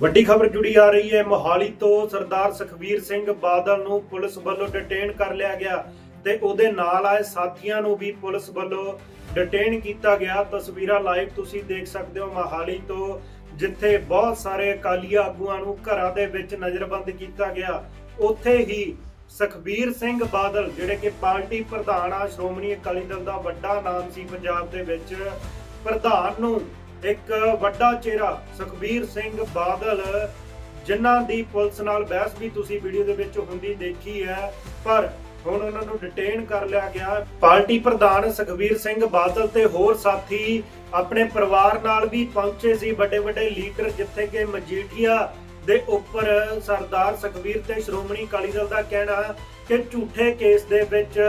ਵੱਡੀ ਖਬਰ ਜੁੜੀ ਆ ਰਹੀ ਹੈ। ਮੋਹਾਲੀ ਤੋਂ ਸਰਦਾਰ ਸੁਖਬੀਰ ਸਿੰਘ ਬਾਦਲ ਨੂੰ ਪੁਲਿਸ ਵੱਲੋਂ ਡਿਟੇਨ ਕਰ ਲਿਆ ਗਿਆ ਤੇ ਉਹਦੇ ਨਾਲ ਆਏ ਸਾਥੀਆਂ ਨੂੰ ਵੀ ਪੁਲਿਸ ਵੱਲੋਂ ਡਿਟੇਨ ਕੀਤਾ ਗਿਆ। ਤਸਵੀਰਾਂ ਲਾਈਵ ਤੁਸੀਂ ਦੇਖ ਸਕਦੇ ਹੋ ਮੋਹਾਲੀ ਤੋਂ, ਜਿੱਥੇ ਬਹੁਤ ਸਾਰੇ ਅਕਾਲੀ ਆਗੂਆਂ ਨੂੰ ਘਰਾਂ ਦੇ ਵਿੱਚ ਨਜ਼ਰਬੰਦ ਕੀਤਾ ਗਿਆ। ਉੱਥੇ ਹੀ ਸੁਖਬੀਰ ਸਿੰਘ ਬਾਦਲ, ਜਿਹੜੇ ਕਿ ਪਾਰਟੀ ਪ੍ਰਧਾਨ ਆ, ਸ਼੍ਰੋਮਣੀ ਅਕਾਲੀ ਦਲ ਦਾ ਵੱਡਾ ਨਾਮ ਸੀ ਪੰਜਾਬ ਦੇ ਵਿੱਚ, ਪ੍ਰਧਾਨ ਨੂੰ ਇੱਕ ਵੱਡਾ ਚਿਹਰਾ, ਸੁਖਬੀਰ ਸਿੰਘ ਬਾਦਲ, ਜਿਨ੍ਹਾਂ ਦੀ ਪੁਲਿਸ ਨਾਲ ਬਹਿਸ ਵੀ ਤੁਸੀਂ ਵੀਡੀਓ ਦੇ ਵਿੱਚ ਹੁੰਦੀ ਦੇਖੀ ਹੈ, ਪਰ ਹੁਣ ਉਹਨਾਂ ਨੂੰ ਡਿਟੇਨ ਕਰ ਲਿਆ ਗਿਆ। ਪਾਰਟੀ ਪ੍ਰਧਾਨ ਸੁਖਬੀਰ ਸਿੰਘ ਬਾਦਲ ਤੇ ਹੋਰ ਸਾਥੀ ਆਪਣੇ ਪਰਿਵਾਰ ਨਾਲ ਵੀ ਪਹੁੰਚੇ ਸੀ, ਵੱਡੇ ਵੱਡੇ ਲੀਡਰ ਜਿੱਥੇ ਕਿ ਮਜੀਠੀਆ ਦੇ ਉੱਪਰ ਸਰਦਾਰ ਸੁਖਬੀਰ ਤੇ ਸ਼੍ਰੋਮਣੀ ਅਕਾਲੀ ਦਲ ਦਾ ਕਹਿਣਾ ਕਿ ਝੂਠੇ ਕੇਸ ਦੇ ਵਿੱਚ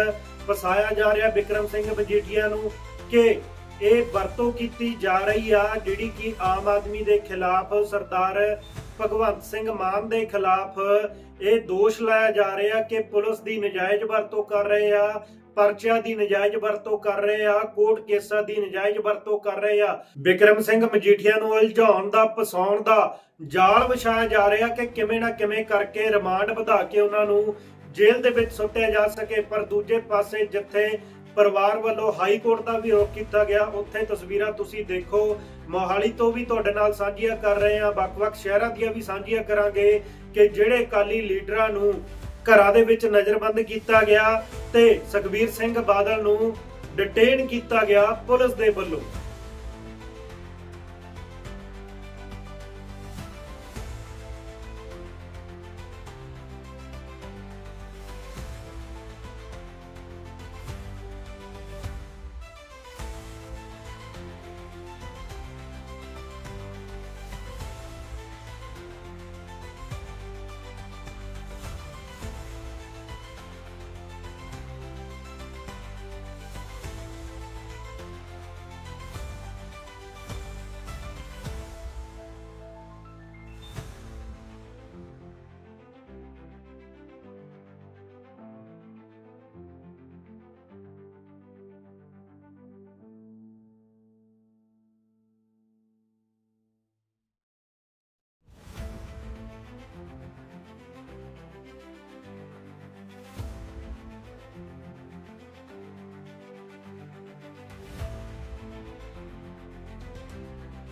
ਫਸਾਇਆ ਜਾ ਰਿਹਾ ਵਿਕਰਮ ਸਿੰਘ ਮਜੀਠੀਆ ਨੂੰ ਕਿ ਇਹ ਵਰਤੋਂ ਕੀਤੀ ਜਾ ਰਹੀ ਆ, ਜਿਹੜੀ ਕਿ ਆਮ ਆਦਮੀ ਦੇ ਖਿਲਾਫ, ਸਰਦਾਰ ਭਗਵੰਤ ਸਿੰਘ ਮਾਨ ਦੇ ਖਿਲਾਫ ਇਹ ਦੋਸ਼ ਲਾਇਆ ਜਾ ਰਿਹਾ ਕਿ ਪੁਲਿਸ ਦੀ ਨਜਾਇਜ਼ ਵਰਤੋਂ ਕਰ ਰਹੇ ਆ, ਪਰਚਿਆਂ ਦੀ ਨਜਾਇਜ਼ ਵਰਤੋਂ ਕਰ ਰਹੇ ਆ, ਕੋਰਟ ਕੇਸਾਂ ਦੀ ਨਜਾਇਜ਼ ਵਰਤੋਂ ਕਰ ਰਹੇ ਆ। ਵਿਕਰਮ ਸਿੰਘ ਮਜੀਠੀਆ ਨੂੰ ਉਲਝਾਉਣ ਦਾ, ਫਸਾਉਣ ਦਾ ਜਾਲ ਵਿਛਾਇਆ ਜਾ ਰਿਹਾ ਕਿ ਕਿਵੇਂ ਨਾ ਕਿਵੇਂ ਕਰਕੇ ਰਿਮਾਂਡ ਵਧਾ ਕੇ ਉਹਨਾਂ ਨੂੰ ਜੇਲ੍ਹ ਦੇ ਵਿੱਚ ਸੁੱਟਿਆ ਜਾ ਸਕੇ, ਪਰ ਦੂਜੇ ਪਾਸੇ ਜਿੱਥੇ ਪਰਿਵਾਰ ਵੱਲੋਂ ਹਾਈ ਕੋਰਟ ਦਾ ਵੀ ਰੋਕ ਕੀਤਾ ਗਿਆ। ਉੱਥੇ ਤਸਵੀਰਾਂ ਤੁਸੀਂ ਦੇਖੋ। ਮੋਹਾਲੀ ਤੋਂ ਵੀ ਤੁਹਾਡੇ ਨਾਲ ਸਾਂਝੀਆਂ ਕਰ ਰਹੇ ਹਾਂ। ਵੱਖ-ਵੱਖ ਸ਼ਹਿਰਾਂ ਦੀਆਂ ਵੀ ਸਾਂਝੀਆਂ ਕਰਾਂਗੇ ਕਿ ਜਿਹੜੇ ਅਕਾਲੀ ਲੀਡਰਾਂ ਨੂੰ ਘਰਾਂ ਦੇ ਵਿੱਚ ਨਜ਼ਰਬੰਦ ਕੀਤਾ ਗਿਆ ਤੇ ਸੁਖਬੀਰ ਸਿੰਘ ਬਾਦਲ ਨੂੰ ਡਿਟੇਨ ਕੀਤਾ ਗਿਆ ਪੁਲਿਸ ਦੇ ਵੱਲੋਂ।